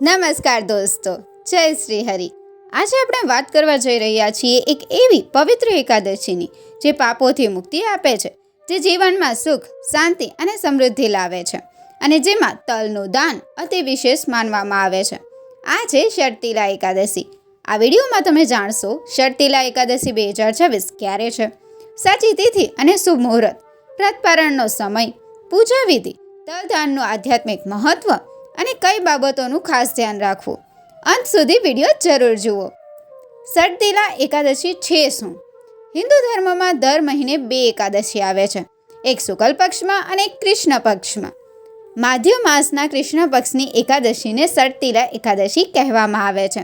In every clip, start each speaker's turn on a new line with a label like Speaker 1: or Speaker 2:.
Speaker 1: નમસ્કાર દોસ્તો, જય શ્રી હરિ આજે આપણે વાત કરવા જઈ રહ્યા છીએ એક એવી પવિત્ર એકાદશીની, જે પાપોથી મુક્તિ આપે છે, જે જીવનમાં સુખ, શાંતિ અને સમૃદ્ધિ લાવે છે અને જેમાં તલનું દાન અતિ વિશેષ માનવામાં આવે છે. આ છે શર્તિલા એકાદશી. આ વિડીયોમાં તમે જાણશો શર્તિલા એકાદશી બે હજાર છવ્વીસ ક્યારે છે? સાચી તિથિ અને શુભ મુહૂર્ત વ્રતપારણનો સમય, પૂજા વિધિ, તલદાનનું આધ્યાત્મિક મહત્વ અને કઈ બાબતોનું ખાસ ધ્યાન રાખવું? અંત સુધી વીડિયો જરૂર જુઓ. શરદીલા એકાદશી છે શું? હિન્દુ ધર્મમાં દર મહિને બે એકાદશી આવે છે. એક શુકલ પક્ષમાં અને એક કૃષ્ણ પક્ષમાં. માધ્ય માસના કૃષ્ણ પક્ષની એકાદશીને શરદીલા એકાદશી કહેવામાં આવે છે.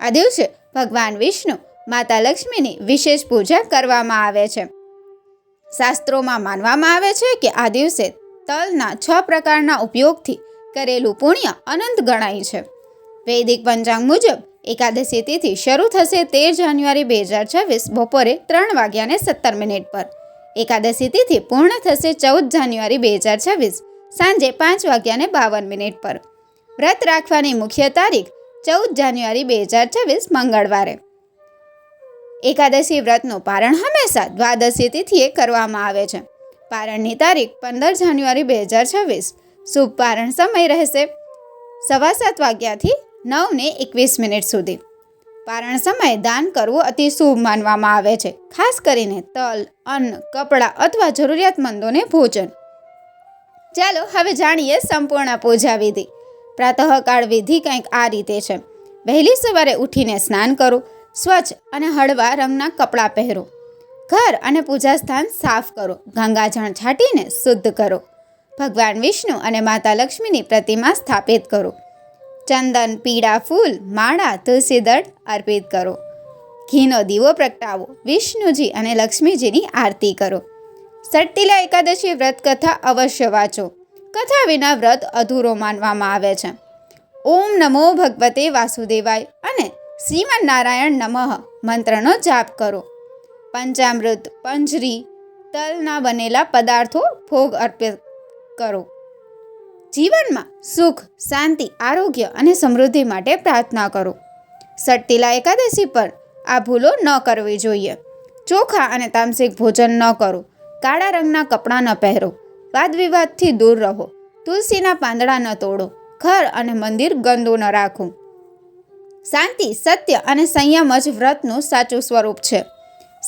Speaker 1: આ દિવસે ભગવાન વિષ્ણુ, માતા લક્ષ્મીની વિશેષ પૂજા કરવામાં આવે છે. શાસ્ત્રોમાં માનવામાં આવે છે કે આ દિવસે તલના છ પ્રકારના ઉપયોગથી કરેલું પુણ્ય અનંત ગણાય છે. વૈદિક પંચાંગ મુજબ, એકાદશી તિથિ શરૂ થશે તેર જાન્યુઆરી બે હજાર છવ્વીસ બપોરે ત્રણ વાગ્યાને સત્તર મિનિટ પર. એકાદશી તિથિ પૂર્ણ થશે ચૌદ જાન્યુઆરી બે હજાર છવ્વીસ સાંજે પાંચ વાગ્યાને બાવન મિનિટ પર. વ્રત રાખવાની મુખ્ય તારીખ ચૌદ જાન્યુઆરી બે હજાર છવ્વીસ મંગળવારે. એકાદશી વ્રતનું પારણ હંમેશા દ્વાદશી તિથિએ કરવામાં આવે છે. પારણની તારીખ પંદર જાન્યુઆરી બે હજાર છવ્વીસ શુભ પારણ સમય રહેશે સવા સાત વાગ્યાથી નવને એકવીસ મિનિટ સુધી. પારણ સમયે દાન કરવું અતિ શુભ માનવામાં આવે છે. ખાસ કરીને તલ, અન્ન, કપડાં અથવા જરૂરિયાતમંદોને ભોજન. ચાલો હવે જાણીએ સંપૂર્ણ પૂજા વિધિ. પ્રાતઃકાળ વિધિ કંઈક આ રીતે છે. વહેલી સવારે ઉઠીને સ્નાન કરો, સ્વચ્છ અને હળવા રંગના કપડાં પહેરો. ઘર અને પૂજા સ્થાન સાફ કરો. ગંગાજળ છાંટીને શુદ્ધ કરો. ભગવાન વિષ્ણુ અને માતા લક્ષ્મીની પ્રતિમા સ્થાપિત કરો. ચંદન, પીળા ફૂલ, માળા, તુલસી દળ અર્પિત કરો. ઘીનો દીવો પ્રગટાવો. વિષ્ણુજી અને લક્ષ્મીજીની આરતી કરો. સટ્ટીલા એકાદશી વ્રત કથા અવશ્ય વાંચો. કથા વિના વ્રત અધૂરો માનવામાં આવે છે. ઓમ નમો ભગવતે વાસુદેવાય અને શ્રીમન નારાયણ નમઃ મંત્રનો જાપ કરો. પંચામૃત, પંજરી, તલના બનેલા પદાર્થો ભોગ અર્પિત કરો. જીવનમાં સુખ, શાંતિ, આરોગ્ય અને સમૃદ્ધિ માટે પ્રાર્થના કરો. સટ્ટિલા એકાદશી પર આ ભૂલો ન કરવી જોઈએ. ચોખા અને તામસિક ભોજન ન કરો. કાળા રંગના કપડાં ન પહેરો. વાદ વિવાદથી દૂર રહો. તુલસીના પાંદડા ન તોડો. ઘર અને મંદિર ગંદુ ન રાખો. શાંતિ, સત્ય અને સંયમ જ વ્રતનું સાચું સ્વરૂપ છે.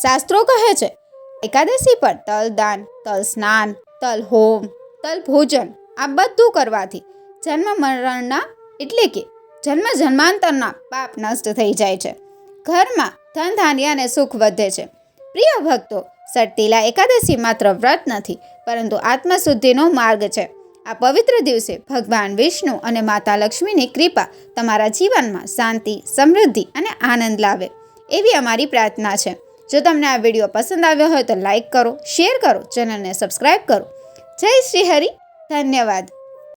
Speaker 1: શાસ્ત્રો કહે છે, એકાદશી પર તલ દાન, તલ સ્નાન, તલ હોમ તલ ભોજન આ બધું કરવાથી જન્મ મરણના એટલે કે જન્મ જન્માંતરના પાપ નષ્ટ થઈ જાય છે. ઘરમાં ધન, ધાન્ય અને સુખ વધે છે. પ્રિય ભક્તો સટ્ટિલા એકાદશી માત્ર વ્રત નથી, પરંતુ આત્મશુદ્ધિનો માર્ગ છે. આ પવિત્ર દિવસે ભગવાન વિષ્ણુ અને માતા લક્ષ્મીની કૃપા તમારા જીવનમાં શાંતિ, સમૃદ્ધિ અને આનંદ લાવે એવી અમારી પ્રાર્થના છે. જો તમને આ વીડિયો પસંદ આવ્યો હોય તો લાઇક કરો, શેર કરો, ચેનલને સબસ્ક્રાઈબ કરો. જય શ્રી હરિ. ધન્યવાદ.